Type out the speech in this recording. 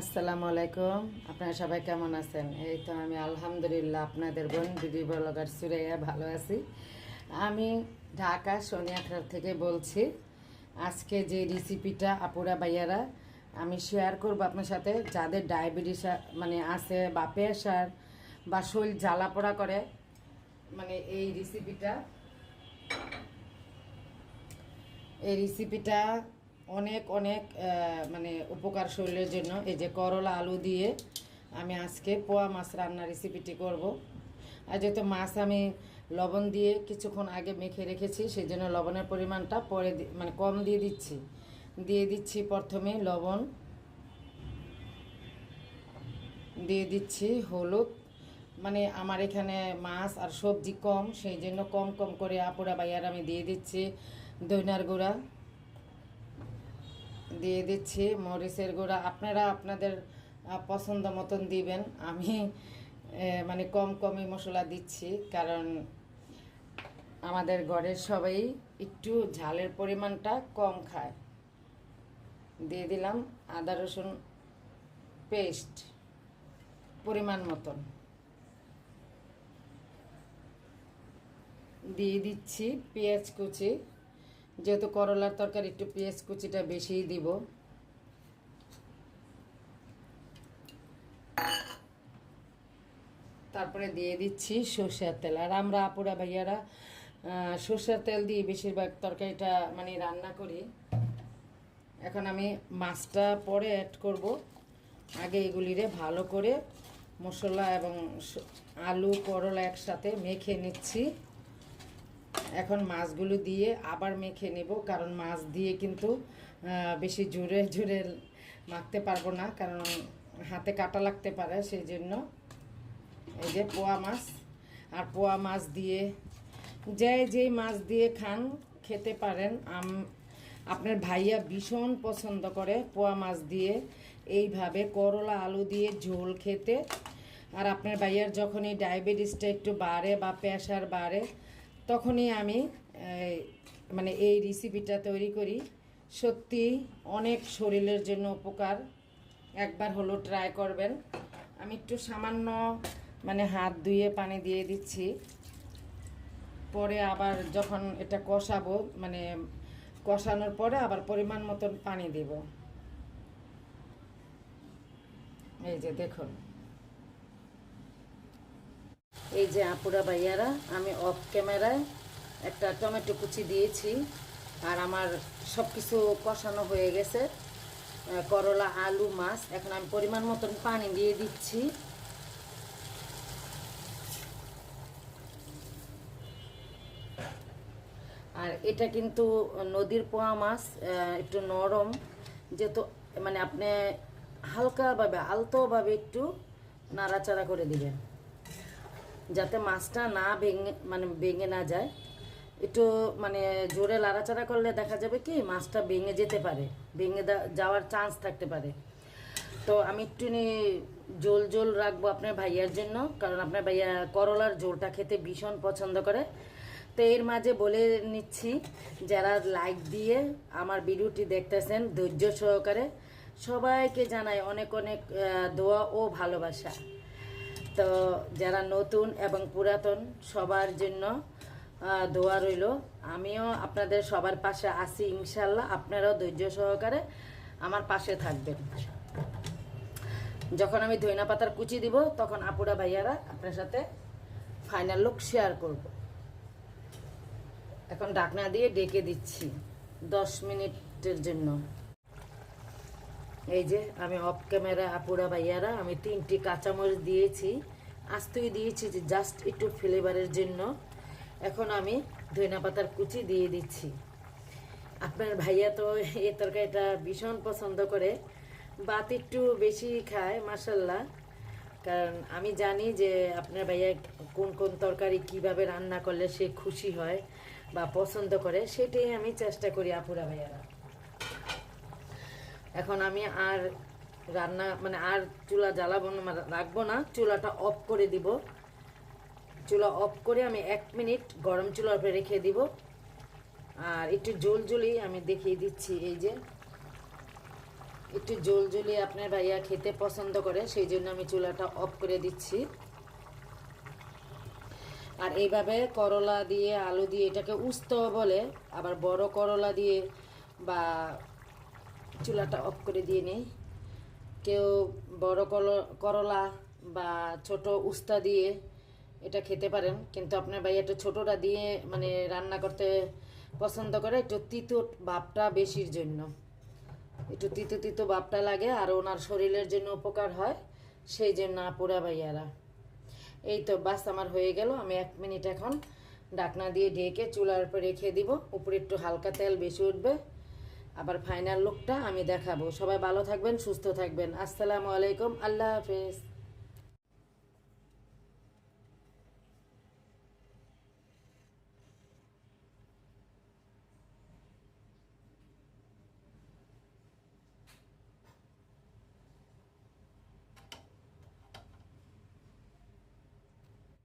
আসসালামু আলাইকুম। আপনারা সবাই কেমন আছেন? এই তো আমি আলহামদুলিল্লাহ আপনাদের বোন দিদি ব্লগার সুরাইয়া ভালো আছি। আমি ঢাকা সোনিয়াখার থেকে বলছি, আজকে যে রেসিপিটা আপুরা ভাইয়ারা, আমি শেয়ার করব আপনার সাথে। যাদের ডায়াবেটিস মানে আছে বা প্রেশার বা শরীর জ্বালা পোড়া করে মানে এই রেসিপিটা এই রেসিপিটা অনেক অনেক মানে উপকার শরীরের জন্য। এই যে করলা আলু দিয়ে আমি আজকে পোয়া মাছ রান্নার রেসিপিটি করব। আর যেহেতু মাছ আমি লবণ দিয়ে কিছুক্ষণ আগে মেখে রেখেছি সেই জন্য লবণের পরিমাণটা পরে মানে কম দিয়ে দিচ্ছি। দিয়ে দিচ্ছি প্রথমে লবণ। দিয়ে দিচ্ছি হলুদ। মানে আমার এখানে মাছ আর সবজি কম, সেই জন্য কম কম করে আপুরা বাইয়ার আমি দিয়ে দিচ্ছি দইনার গুঁড়া। দিয়ে দিচ্ছি মরিচের গুঁড়া। আপনারা আপনাদের পছন্দ মতন দিবেন। আমি মানে কম কমই মশলা দিচ্ছি, কারণ আমাদের ঘরের সবাই একটু ঝালের পরিমাণটা কম খায়। দিয়ে দিলাম আদা, রসুন পেস্ট পরিমাণ মতন। দিয়ে দিচ্ছি পেঁয়াজ কুচি। যেহেতু করলার তরকারি একটু পেঁয়াজ কুচিটা বেশিই দিব। তারপরে দিয়ে দিচ্ছি সর্ষের তেল। আর আমরা আপুরা ভাইয়ারা সর্ষের তেল দিয়ে বেশিরভাগ তরকারিটা মানে রান্না করি। এখন আমি মাছটা পরে অ্যাড করব। আগে এগুলিরে ভালো করে মশলা এবং আলু, করলা একসাথে মেখে নিচ্ছি। এখন মাছগুলো দিয়ে আবার মেখে নেব, কারণ মাছ দিয়ে কিন্তু বেশি জোরে জোরে মাখতে পারব না, কারণ হাতে কাটা লাগতে পারে সেই জন্য এই যে পোয়া মাছ। আর পোয়া মাছ দিয়ে যে যেই মাছ দিয়ে খান, খেতে পারেন। আম, আপনার ভাইয়া ভীষণ পছন্দ করে পোয়া মাছ দিয়ে। এইভাবে করলা, আলু দিয়ে ঝোল খেতে। আর আপনার ভাইয়ার যখন এই ডায়াবেটিসটা একটু বাড়ে বা প্রেশার বাড়ে তখনই আমি মানে এই রেসিপিটা তৈরি করি। সত্যি অনেক শরীরের জন্য উপকার। একবার হলো ট্রাই করবেন। আমি একটু সামান্য মানে হাত ধুয়ে পানি দিয়ে দিচ্ছি। পরে আবার যখন এটা কষাবো মানে কষানোর পরে আবার পরিমাণ মতন পানি দেব। এই যে দেখুন। এই যে আপুরা ভাইয়ারা, আমি অফ ক্যামেরায় একটা টমেটো কুচি দিয়েছি আর আমার সব কিছু কষানো হয়ে গেছে। করলা, আলু, মাছ, এখন আমি পরিমাণ মতন পানি দিয়ে দিচ্ছি। আর এটা কিন্তু নদীর পোয়া মাছ একটু নরম, যেহেতু মানে আপনি হালকাভাবে, আলতোভাবে একটু নাড়াচাড়া করে দিবেন। যাতে মাছটা না ভেঙে মানে ভেঙে না যায়। একটু মানে জোরে লাড়াচাড়া করলে দেখা যাবে কি, মাছটা ভেঙে যেতে পারে। ভেঙে যাওয়ার চান্স থাকতে পারে। তো আমি একটু জোল জোল রাখব আপনার ভাইয়ার জন্য, কারণ আপনার ভাইয়া করলার ঝোলটা খেতে ভীষণ পছন্দ করে। তো এর মাঝে বলে নিচ্ছি, যারা লাইক দিয়ে আমার ভিডিওটি দেখতেছেন, ধৈর্য সহকারে সবাইকে জানাই অনেক অনেক দোয়া ও ভালোবাসা। তো যারা নতুন এবং পুরাতন, সবার জন্য দোয়া রইল। আমিও আপনাদের সবার পাশে আছি ইনশাল্লাহ আপনারাও ধৈর্য সহকারে আমার পাশে থাকবেন। যখন আমি ধইনা পাতার কুচি দিব, তখন আপুরা ভাইয়ারা আপনার সাথে ফাইনাল লুক শেয়ার করব। এখন ডাকনা দিয়ে ডেকে দিচ্ছি দশ মিনিটের জন্য। এই যে, আমি অফ ক্যামেরা আপুরা ভাইয়ারা, আমি তিনটি কাঁচামরিচ দিয়েছি। আস্তই দিয়েছি যে জাস্ট একটু ফ্লেভারের জন্য। এখন আমি ধইনা পাতার কুচি দিয়ে দিচ্ছি। আপনার ভাইয়া তো এই তরকারিটা ভীষণ পছন্দ করে, বাত একটু বেশি খায় মাসাল্লাহ কারণ আমি জানি যে আপনার ভাইয়া কোন কোন তরকারি কীভাবে রান্না করলে সে খুশি হয় বা পছন্দ করে, সেটাই আমি চেষ্টা করি আপুরা ভাইয়ারা। এখন আমি আর রান্না মানে আর চুলা জ্বালাবো না মানে রাখব না। চুলাটা অফ করে দিব। চুলা অফ করে আমি এক মিনিট গরম চুলার উপরে রেখে দিব। আর একটু জল জলই আমি দেখিয়ে দিচ্ছি, এই যে। একটু জল জলি আপনার ভাইয়া খেতে পছন্দ করে, সেই জন্য আমি চুলাটা অফ করে দিচ্ছি। আর এইভাবে করলা দিয়ে, আলু দিয়ে, এটাকে উস্ত বলে, আবার বড় করলা দিয়ে বা চুলাটা অফ করে দিয়ে নিই। কেউ বড় করলা বা ছোট উস্তা দিয়ে এটা খেতে পারেন। কিন্তু আপনার ভাই একটু ছোটটা দিয়ে মানে রান্না করতে পছন্দ করে, একটু তিতো ভাবটা বেশির জন্য। একটু তিতো তিতো ভাবটা লাগে আর ওনার শরীরের জন্য উপকার হয়, সেই জন্য আপুরা ভাইয়ারা। এই তো বাস আমার হয়ে গেল, আমি এক মিনিট এখন ডাকনা দিয়ে ঢেকে চুলার উপর রেখে দিব। উপরে একটু হালকা তেল বেশি উঠবে। আবার ফাইনাল লুকটা আমি দেখাবো। সবাই ভালো থাকবেন সুস্থ থাকবেন। আসসালামু আলাইকুম আল্লাহ হাফেজ।